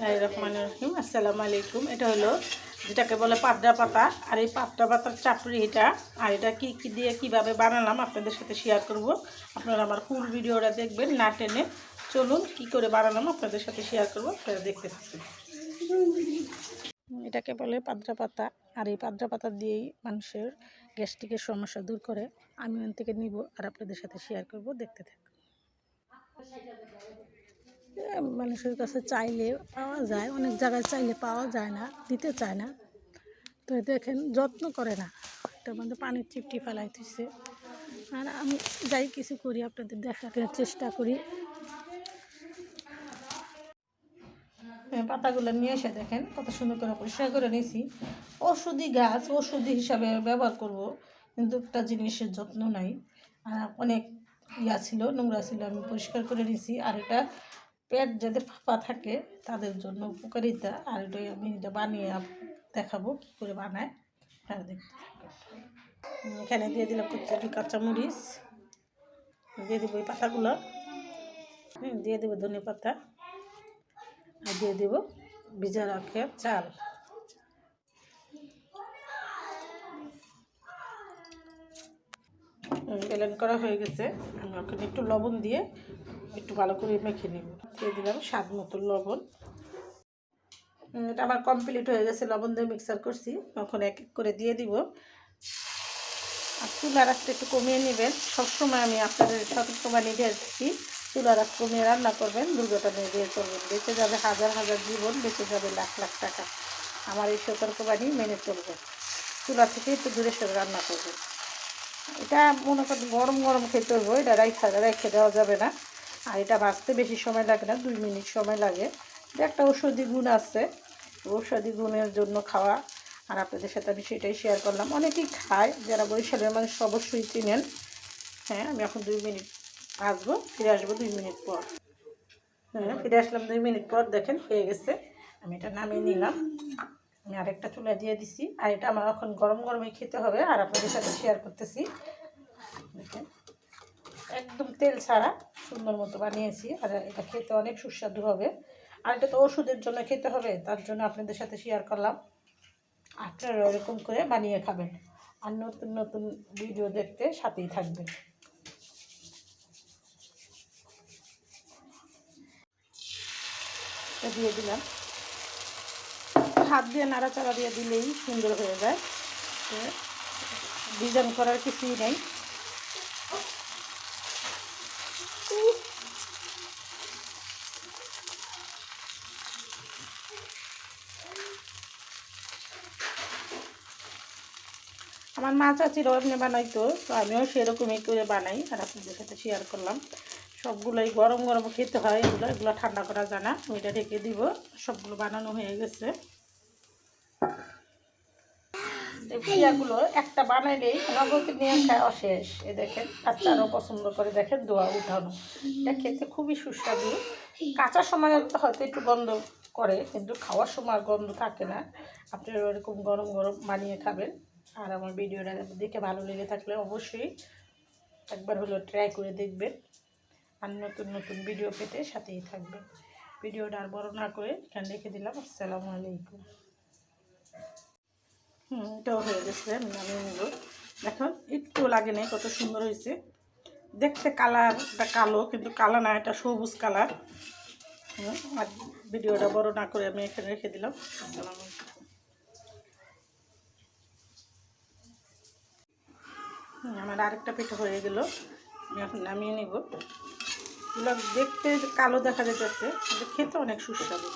রহিম। আসসালামু আলাইকুম। এটা হলো যেটাকে বলে পাবদা পাতা। আর এই পাবদা পাতার চাটুরি এটা। আর এটা কি কী দিয়ে কীভাবে বানালাম আপনাদের সাথে শেয়ার করব। আপনারা আমার ফুল ভিডিওটা দেখবেন না টেনে। চলুন কি করে বানালাম আপনাদের সাথে শেয়ার করব। আপনারা দেখতে থাকুন। এটাকে বলে পাদ্রা পাতা। আর এই পাদ্রা পাতা দিয়েই মানুষের গ্যাস্ট্রিকের সমস্যা দূর করে। আমি ওন থেকে নিব আর আপনাদের সাথে শেয়ার করব। দেখতে থাকুন। মানুষের কাছে চাইলে পাওয়া যায়, অনেক জায়গায় চাইলে পাওয়া যায় না, দিতে চায় না। তো দেখেন, যত্ন করে না। এটার মধ্যে পানির চিপটি ফেলাইতেছে আর আমি যাই কিছু করি, আপনাদের দেখাতে চেষ্টা করি। পাতাগুলো নিয়ে এসে দেখেন, কত সুন্দর করে পরিষ্কার করে নিয়েছি। ওষুধি গাছ ওষুধি হিসাবে ব্যবহার করব, কিন্তু একটা জিনিসের যত্ন নাই। আর অনেক ইয়া ছিল, নোংরা ছিল, আমি পরিষ্কার করে নিয়েছি। আর এটা পেট যাদের ফাঁপা থাকে, তাদের জন্য উপকারিতা। আর এটাই আমি এটা বানিয়ে দেখাবো কী করে বানায়। হ্যাঁ দেখতে এখানে দিয়ে দিলাম কচুরি কাঁচামরিচ। দিয়ে দেবো এই পাতাগুলো। দিয়ে দেবো ধনে পাতা। আর দিয়ে দেবো ভিজা রাখে চাল বেলেন করা হয়ে গেছে। আমি ওখানে একটু লবণ দিয়ে একটু ভালো করে মেখে নেব। দিয়ে দিলাম স্বাদ মতো লবণ। এটা আমার কমপ্লিট হয়ে গেছে, লবণ দিয়ে মিক্সার করছি। তখন এক এক করে দিয়ে দিব। আর চুলার আঁচটা একটু কমিয়ে নেবেন। সবসময় আমি আপনাদের সতর্কবাণী দিয়ে থাকি চুলার আঁচ কমিয়ে রান্না করবেন দুর্ঘটনা দিয়ে চলবেন বেঁচে যাবে হাজার হাজার জীবন, বেঁচে যাবে লাখ লাখ টাকা। আমার এই সতর্কবাণী মেনে চলবেন। চুলা থেকে একটু দূরে সরে রান্না করবেন। এটা মনে করেন গরম গরম খেতে হবে এটা রাইখা রেখে দেওয়া যাবে না। আর এটা ভাজতে বেশি সময় লাগে না, দুই মিনিট সময় লাগে। এটা একটা ঔষধি গুণ আছে। ঔষধি গুণের জন্য খাওয়া, আর আপনাদের সাথে আমি সেটাই শেয়ার করলাম। অনেকেই খায়, যারা বরিশালের মানুষ অবশ্যই চিনেন। হ্যাঁ আমি এখন দুই মিনিট ভাজবো, ফিরে আসব দুই মিনিট পর। হ্যাঁ ফিরে আসলাম দুই মিনিট পর, দেখেন হয়ে গেছে। আমি এটা নামিয়ে নিলাম। আমি আরেকটা চুলা দিয়ে দিছি। আর এটা আমার এখন গরম গরমে খেতে হবে, আর আপনাদের সাথে শেয়ার করতেছি। দেখেন। একদম তেল ছাড়া সুন্দর মতো বানিয়েছি। আর এটা খেতে অনেক সুস্বাদু হবে। আর এটা তো ওষুধের জন্য খেতে হবে, তার জন্য আপনাদের সাথে শেয়ার করলাম। আপনারা এরকম করে বানিয়ে খাবেন। আর নতুন নতুন ভিডিও দেখতে সাথেই থাকবেন। দিয়ে দিলাম। হাত দিয়ে নাড়াচাড়া দিয়ে দিলেই সুন্দর হয়ে যায়। ডিজাইন করার কিছুই নেই। আমার মা চাচির এমনি বানাইতো তো আমিও সেরকমই করে বানাই, আর আপনাদের সাথে শেয়ার করলাম। সবগুলোই গরম গরম খেতে হয়, এগুলো এগুলো ঠান্ডা করা যায় না আমি এটা ঢেকে দিব, সবগুলো বানানো হয়ে গেছে। পিয়াগুলো একটা বানাইলেই নগদ নিয়ে খায় অশেষ। এ দেখেন, বাচ্চারাও পছন্দ করে, দেখেন দোয়া উঠানো। এটা খেতে খুবই সুস্বাদু। কাঁচা সময় হয়তো একটু গন্ধ করে, কিন্তু খাওয়ার সময় গন্ধ থাকে না। আপনারা এরকম গরম গরম বানিয়ে খাবেন। আর আমার ভিডিওটা দেখে ভালো লেগে থাকলে অবশ্যই একবার হলো ট্রাই করে দেখবেন। আর নতুন নতুন ভিডিও পেতে সাথেই থাকবেন। ভিডিওটা আর বড় না করে এখানে রেখে দিলাম। আসসালামু আলাইকুম। হুম, এটাও হয়ে গেছে নামিয়ে নেব। একটু লাগে নাই, কত সুন্দর হয়েছে। দেখতে কালারটা কালো, কিন্তু কালো না, এটা সবুজ কালার। আর ভিডিওটা বড় না করে আমি এখানে রেখে দিলাম। আসসালামু আলাইকুম। আমার আরেকটা পিঠে হয়ে গেল। আমি এখন নামিয়ে নিব। এগুলো দেখতে কালো দেখা যাচ্ছে খেতে অনেক সুস্বাদু।